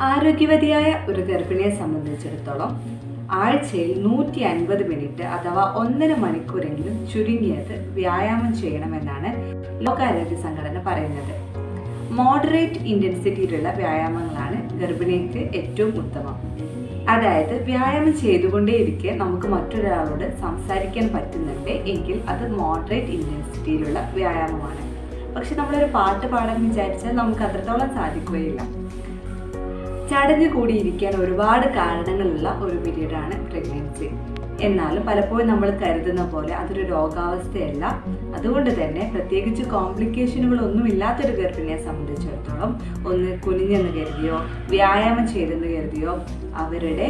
ആരോഗ്യവതിയായ ഒരു ഗർഭിണിയെ സംബന്ധിച്ചിടത്തോളം ആഴ്ചയിൽ നൂറ്റി അൻപത് മിനിറ്റ് അഥവാ ഒന്നര മണിക്കൂറെങ്കിലും ചുരുങ്ങിയത് വ്യായാമം ചെയ്യണമെന്നാണ് ലോകാരോഗ്യ സംഘടന പറയുന്നത്. മോഡറേറ്റ് ഇന്റൻസിറ്റിയിലുള്ള വ്യായാമങ്ങളാണ് ഗർഭിണിക്ക് ഏറ്റവും ഉത്തമം. അതായത് വ്യായാമം ചെയ്തുകൊണ്ടേയിരിക്കെ നമുക്ക് മറ്റൊരാളോട് സംസാരിക്കാൻ പറ്റുന്നുണ്ട് എങ്കിൽ അത് മോഡറേറ്റ് ഇന്റൻസിറ്റിയിലുള്ള വ്യായാമമാണ്. പക്ഷെ നമ്മളൊരു പാട്ട് പാടാൻ വിചാരിച്ചാൽ നമുക്ക് അത്രത്തോളം സാധിക്കുകയില്ല. ചടഞ്ഞു കൂടിയിരിക്കാൻ ഒരുപാട് കാരണങ്ങളുള്ള ഒരു പീരീഡാണ് പ്രഗ്നൻസി എന്നാലും പലപ്പോഴും നമ്മൾ കരുതുന്ന പോലെ അതൊരു രോഗാവസ്ഥയല്ല. അതുകൊണ്ട് തന്നെ പ്രത്യേകിച്ച് കോംപ്ലിക്കേഷനുകളൊന്നും ഇല്ലാത്തൊരു ഗർഭിണിയെ സംബന്ധിച്ചിടത്തോളം ഒന്ന് കുനിഞ്ഞെന്ന് കരുതിയോ വ്യായാമം ചെയ്തെന്ന് കരുതിയോ അവരുടെ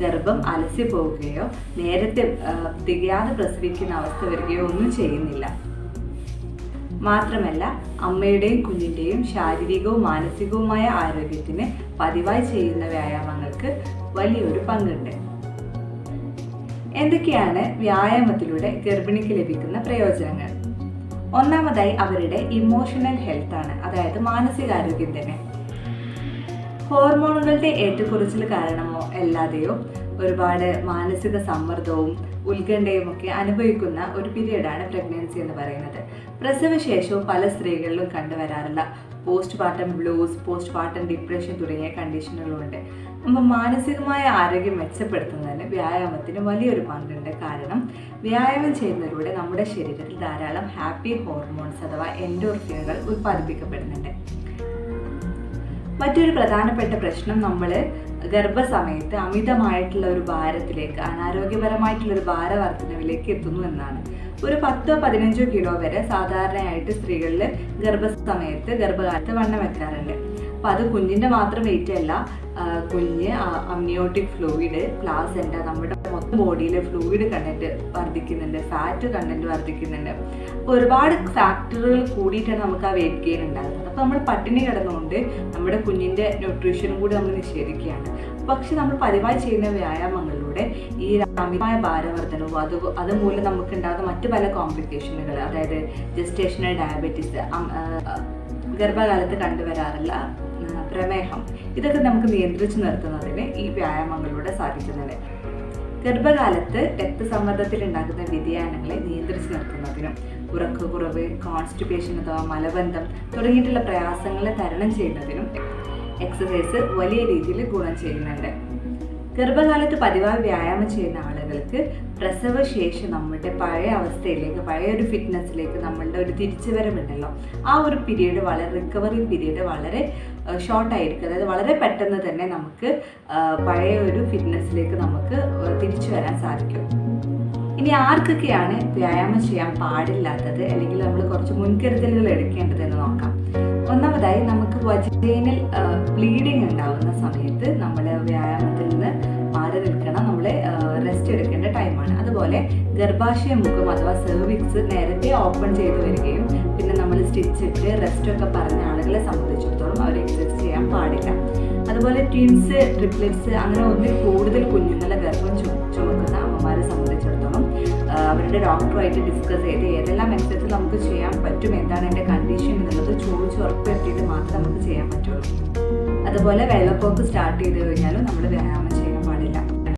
ഗർഭം അലസി പോവുകയോ നേരത്തെ തികയാതെ പ്രസവിക്കുന്ന അവസ്ഥ വരികയോ ഒന്നും ചെയ്യുന്നില്ല. മാത്രമല്ല അമ്മയുടെയും കുഞ്ഞിന്റെയും ശാരീരികവും മാനസികവുമായ ആരോഗ്യത്തിന് പതിവായി ചെയ്യുന്ന വ്യായാമങ്ങൾക്ക് വലിയൊരു പങ്കുണ്ട്. എന്തൊക്കെയാണ് വ്യായാമത്തിലൂടെ ഗർഭിണിക്ക് ലഭിക്കുന്ന പ്രയോജനങ്ങൾ? ഒന്നാമതായി അവരുടെ ഇമോഷണൽ ഹെൽത്ത് ആണ് അതായത് മാനസികാരോഗ്യം തന്നെ. ഹോർമോണുകളുടെ ഏറ്റക്കുറച്ചിൽ കാരണമോ അല്ലാതെയോ ഒരുപാട് മാനസിക സമ്മർദ്ദവും ഉത്കണ്ഠയും ഒക്കെ അനുഭവിക്കുന്ന ഒരു പീരീഡാണ് പ്രഗ്നൻസി എന്ന് പറയുന്നത്. പ്രസവശേഷവും പല സ്ത്രീകളിലും കണ്ടുവരാറില്ല. Post partum blues post partum depression തുടങ്ങിയ കണ്ടീഷനുകളുണ്ട് നമ്മൾ മാനസികമായ ആരോഗ്യം മെച്ചപ്പെടുത്തുന്നതിന് വ്യായാമത്തിന് വലിയൊരു പങ്കുണ്ട്. കാരണം വ്യായാമം ചെയ്യുന്നതിലൂടെ നമ്മുടെ ശരീരത്തിൽ ധാരാളം ഹാപ്പി ഹോർമോൺസ് അഥവാ എൻഡോർഫിനുകൾ ഉൽപ്പാദിപ്പിക്കപ്പെടുന്നുണ്ട്. മറ്റൊരു പ്രധാനപ്പെട്ട പ്രശ്നം നമ്മൾ ഗർഭസമയത്ത് അമിതമായിട്ടുള്ള ഒരു ഭാരത്തിലേക്ക് അനാരോഗ്യപരമായിട്ടുള്ള ഒരു ഭാരവർദ്ധനവിലേക്ക് എത്തുന്നു എന്നാണ്. ഒരു പത്തോ പതിനഞ്ചോ കിലോ വരെ സാധാരണയായിട്ട് സ്ത്രീകളിൽ ഗർഭസമയത്ത് ഗർഭകാലത്ത് വണ്ണം വെക്കാറുണ്ട്. അപ്പോൾ അത് കുഞ്ഞിന്റെ മാത്രം വെയിറ്റ് അല്ല കുഞ്ഞ് അമ്നിയോട്ടിക് ഫ്ലൂയിഡ് പ്ലാസെന്റ നമ്മുടെ മൊത്തം ബോഡിയിലെ ഫ്ലൂയിഡ് കണ്ടന്റ് വർദ്ധിക്കുന്നുണ്ട് ഫാറ്റ് കണ്ടന്റ് വർദ്ധിക്കുന്നുണ്ട്. അപ്പോൾ ഒരുപാട് ഫാക്ടറുകൾ കൂടിയിട്ടാണ് നമുക്ക് ആ വെയിറ്റ് ഗെയിൻ ഉണ്ടാകുന്നത്. അപ്പോൾ നമ്മൾ പട്ടിണി കിടന്നുകൊണ്ട് നമ്മുടെ കുഞ്ഞിന്റെ ന്യൂട്രീഷനും കൂടി നമ്മൾ നിഷേധിക്കുകയാണ്. പക്ഷെ നമ്മൾ പതിവായി ചെയ്യുന്ന വ്യായാമങ്ങളിലൂടെ ഈ അമിതമായ ഭാരവർദ്ധനവും അത് അതുമൂലം നമുക്ക് ഉണ്ടാകുന്ന മറ്റു പല കോംപ്ലിക്കേഷനുകൾ അതായത് ജസ്റ്റേഷണൽ ഡയബറ്റീസ് ഗർഭകാലത്ത് കണ്ടുവരാറില്ല പ്രമേഹം. ഇതൊക്കെ നമുക്ക് നിയന്ത്രിച്ചു നിർത്തുന്നതിന് ഈ വ്യായാമങ്ങളിലൂടെ സാധിക്കുന്നുണ്ട്. ഗർഭകാലത്ത് രക്തസമ്മർദ്ദത്തിൽ ഉണ്ടാകുന്ന വ്യതിയാനങ്ങളെ നിയന്ത്രിച്ചു നിർത്തുന്നതിനും ഉറക്കക്കുറവ് കോൺസ്റ്റിപ്പേഷൻ അഥവാ മലബന്ധം തുടങ്ങിയിട്ടുള്ള പ്രയാസങ്ങളെ തരണം ചെയ്യുന്നതിനും എക്സസൈസ് വലിയ രീതിയിൽ ഗുണം ചെയ്യുന്നുണ്ട്. ഗർഭകാലത്ത് പതിവായി വ്യായാമം ചെയ്യുന്ന ആളുകൾക്ക് പ്രസവശേഷം നമ്മുടെ പഴയ അവസ്ഥയിലേക്ക് പഴയ ഒരു ഫിറ്റ്നസ്സിലേക്ക് നമ്മളുടെ ഒരു തിരിച്ചുവരവുണ്ടല്ലോ. ആ ഒരു പീരീഡ് വളരെ റിക്കവറി പീരീഡ് വളരെ ഷോർട്ടായിരിക്കും അതായത് വളരെ പെട്ടെന്ന് തന്നെ നമുക്ക് പഴയ ഒരു ഫിറ്റ്നസ്സിലേക്ക് നമുക്ക് തിരിച്ചു വരാൻ സാധിക്കും. ഇനി ആർക്കൊക്കെയാണ് വ്യായാമം ചെയ്യാൻ പാടില്ലാത്തത്? അല്ലെങ്കിൽ നമ്മൾ കുറച്ച് മുൻകരുതലുകൾ എടുക്കേണ്ടത് എന്ന് നോക്കാം. ഒന്നാമതായി നമുക്ക് വജൈനൽ ബ്ലീഡിങ് ഉണ്ടാകുന്ന സമയത്ത് നമ്മൾ വ്യായാമത്തിൽ അതുപോലെ ഗർഭാശയ മുഖം അഥവാ സെർവിക്സ് നേരത്തെ ഓപ്പൺ ചെയ്തു വരികയും പിന്നെ നമ്മൾ സ്റ്റിച്ചിട്ട് റെസ്റ്റ് ഒക്കെ പറഞ്ഞ ആളുകളെ സംബന്ധിച്ചിടത്തോളം അവർ എക്സസൈസ് ചെയ്യാൻ പാടില്ല. അതുപോലെ ട്വിൻസ് ട്രിപ്ലെറ്റ്സ് അങ്ങനെ ഒന്നിൽ കൂടുതൽ കുഞ്ഞുങ്ങളെ ഗർഭം ചുമക്കുന്ന അമ്മമാരെ സംബന്ധിച്ചിടത്തോളം അവരുടെ ഡോക്ടറുമായിട്ട് ഡിസ്കസ് ചെയ്ത് ഏതെല്ലാം എക്സസൈസ് നമുക്ക് ചെയ്യാൻ പറ്റും എന്താണ് എന്റെ കണ്ടീഷൻ എന്നുള്ളത് ചോദിച്ച് ഉറപ്പുവരുത്തിയിട്ട് മാത്രമേ നമുക്ക് ചെയ്യാൻ പറ്റുള്ളൂ. അതുപോലെ വെള്ളപ്പൊക്ക് സ്റ്റാർട്ട് ചെയ്ത് കഴിഞ്ഞാലും നമ്മൾ വ്യായാമം